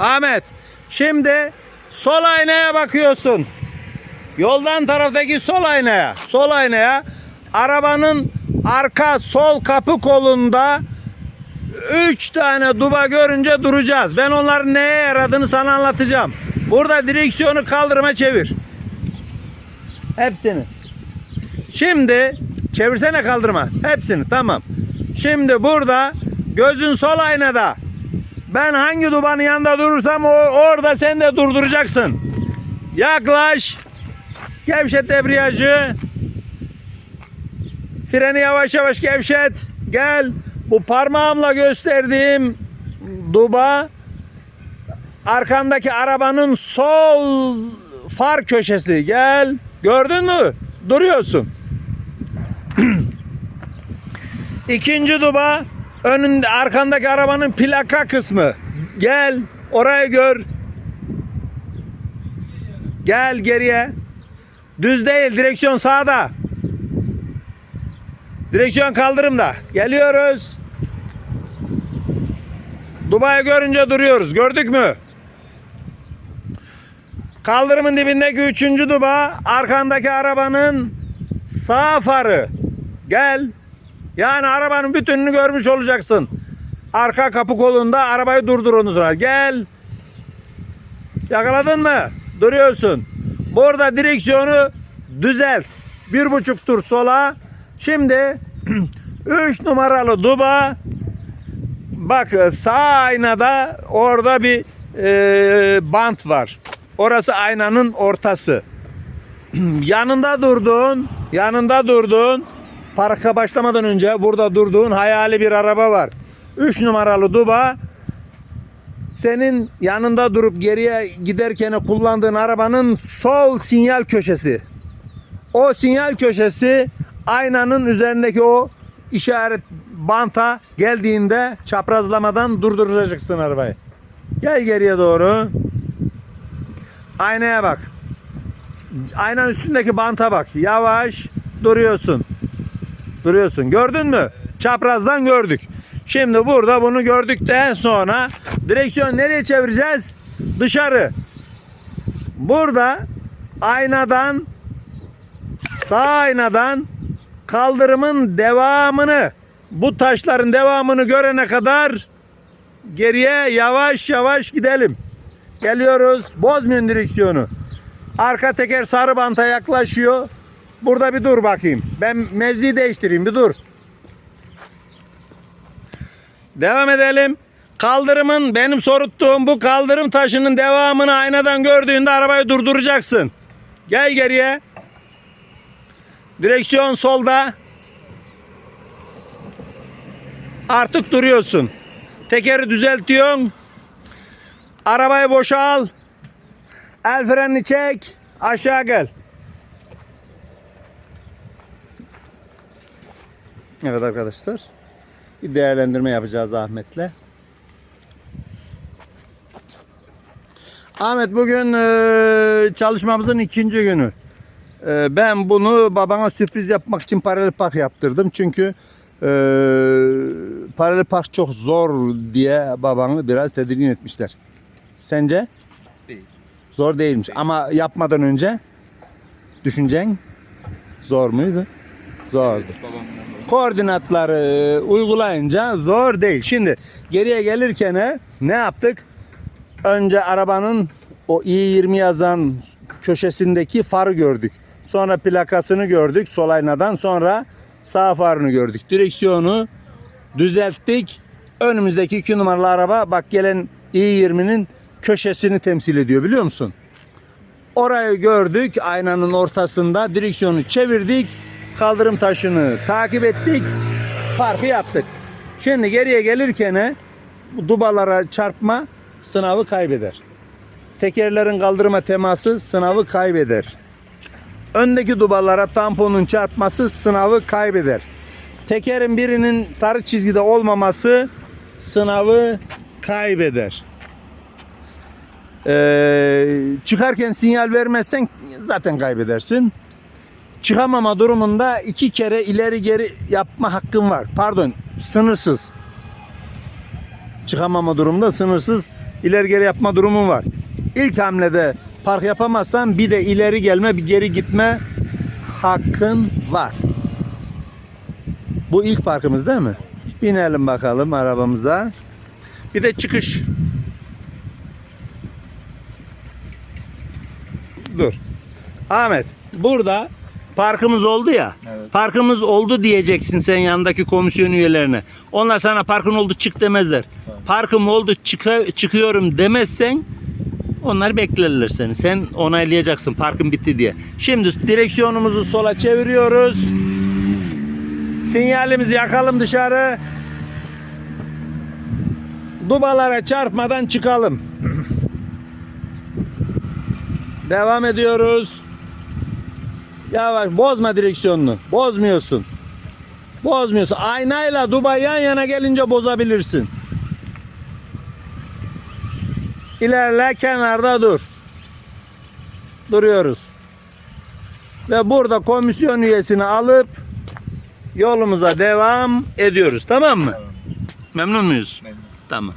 Ahmet. Şimdi sol aynaya bakıyorsun. Yoldan taraftaki sol aynaya. Sol aynaya. Arabanın arka sol kapı kolunda üç tane duba görünce duracağız. Ben onların neye yaradığını sana anlatacağım. Burada direksiyonu kaldırıma çevir. Hepsini. Şimdi çevirsene kaldırma. Hepsini tamam. Şimdi burada gözün sol aynada. Ben hangi dubanın yanında durursam o, orada sen de durduracaksın. Yaklaş. Gevşet debriyajı. Freni yavaş yavaş gevşet. Gel. Bu parmağımla gösterdiğim duba arkandaki arabanın sol far köşesi. Gel. Gördün mü? Duruyorsun. İkinci duba önünde arkandaki arabanın plaka kısmı. Gel orayı gör. Gel geriye. Düz değil direksiyon sağda. Direksiyon kaldırımda. Geliyoruz. Dubai'yi görünce duruyoruz. Gördük mü? Kaldırımın dibindeki üçüncü duba arkandaki arabanın sağ farı. Gel. Yani arabanın bütününü görmüş olacaksın. Arka kapı kolunda arabayı durdur onu sonra. Gel. Yakaladın mı? Duruyorsun. Burada direksiyonu düzelt. Bir buçuk tur sola. Şimdi 3 numaralı duba. Bak sağ aynada orada bir e, bant var. Orası aynanın ortası. yanında durduğun, yanında durduğun parka başlamadan önce burada durduğun hayali bir araba var. 3 numaralı duba senin yanında durup geriye giderken kullandığın arabanın sol sinyal köşesi. O sinyal köşesi aynanın üzerindeki o işaret banta geldiğinde çaprazlamadan durduracaksın arabayı. Gel geriye doğru. Aynaya bak. Aynanın üstündeki banta bak. Yavaş duruyorsun. Duruyorsun. Gördün mü? Çaprazdan gördük. Şimdi burada bunu gördükten sonra direksiyon nereye çevireceğiz? Dışarı. Burada aynadan sağ aynadan kaldırımın devamını bu taşların devamını görene kadar geriye yavaş yavaş gidelim. Geliyoruz. Bozmayın direksiyonu. Arka teker sarı banta yaklaşıyor. Burada bir dur bakayım. Ben mevzi değiştireyim bir dur. Devam edelim. Kaldırımın benim soruttuğum bu kaldırım taşının devamını aynadan gördüğünde arabayı durduracaksın. Gel geriye. Direksiyon solda. Artık duruyorsun. Tekeri düzeltiyorsun. Arabayı boşa al. El frenini çek. Aşağı gel. Evet arkadaşlar. Bir değerlendirme yapacağız Ahmet'le. Ahmet bugün e, çalışmamızın ikinci günü. E, ben bunu babana sürpriz yapmak için paralel park yaptırdım. Çünkü e, paralel park çok zor diye babanı biraz tedirgin etmişler. Sence? Değil. Zor değilmiş. Ama yapmadan önce düşüncen zor muydu? Zordu. Babamdan Koordinatları e, uygulayınca zor değil. Şimdi geriye gelirken e, ne yaptık? Önce arabanın o i20 yazan köşesindeki farı gördük. Sonra plakasını gördük sol aynadan. Sonra sağ farını gördük. Direksiyonu düzelttik. Önümüzdeki iki numaralı araba bak gelen i20'nin köşesini temsil ediyor biliyor musun? Orayı gördük aynanın ortasında direksiyonu çevirdik. Kaldırım taşını takip ettik. Farkı yaptık. Şimdi geriye gelirken e, dubalara çarpma sınavı kaybeder. Tekerlerin kaldırıma teması sınavı kaybeder. Öndeki dubalara tamponun çarpması sınavı kaybeder. Tekerin birinin sarı çizgide olmaması sınavı kaybeder. Ee, çıkarken sinyal vermezsen zaten kaybedersin. Çıkamama durumunda iki kere ileri geri yapma hakkın var. Pardon, sınırsız. Çıkamama durumunda sınırsız ileri geri yapma durumun var. İlk hamlede park yapamazsan bir de ileri gelme bir geri gitme hakkın var. Bu ilk parkımız değil mi? Binelim bakalım arabamıza. Bir de çıkış. Dur. Ahmet burada parkımız oldu ya. Evet. Parkımız oldu diyeceksin sen yanındaki komisyon üyelerine. Onlar sana parkın oldu çık demezler. Tamam. Parkım oldu çıka- çıkıyorum demezsen onlar beklerler seni. Sen onaylayacaksın parkın bitti diye. Şimdi direksiyonumuzu sola çeviriyoruz. Sinyalimizi yakalım dışarı. Dubalara çarpmadan çıkalım. Devam ediyoruz. Yavaş bozma direksiyonunu. Bozmuyorsun. Bozmuyorsun. Aynayla duba yan yana gelince bozabilirsin. İlerle kenarda dur. Duruyoruz. Ve burada komisyon üyesini alıp yolumuza devam ediyoruz. Tamam mı? Tamam. Memnun muyuz? Memnun. Tamam.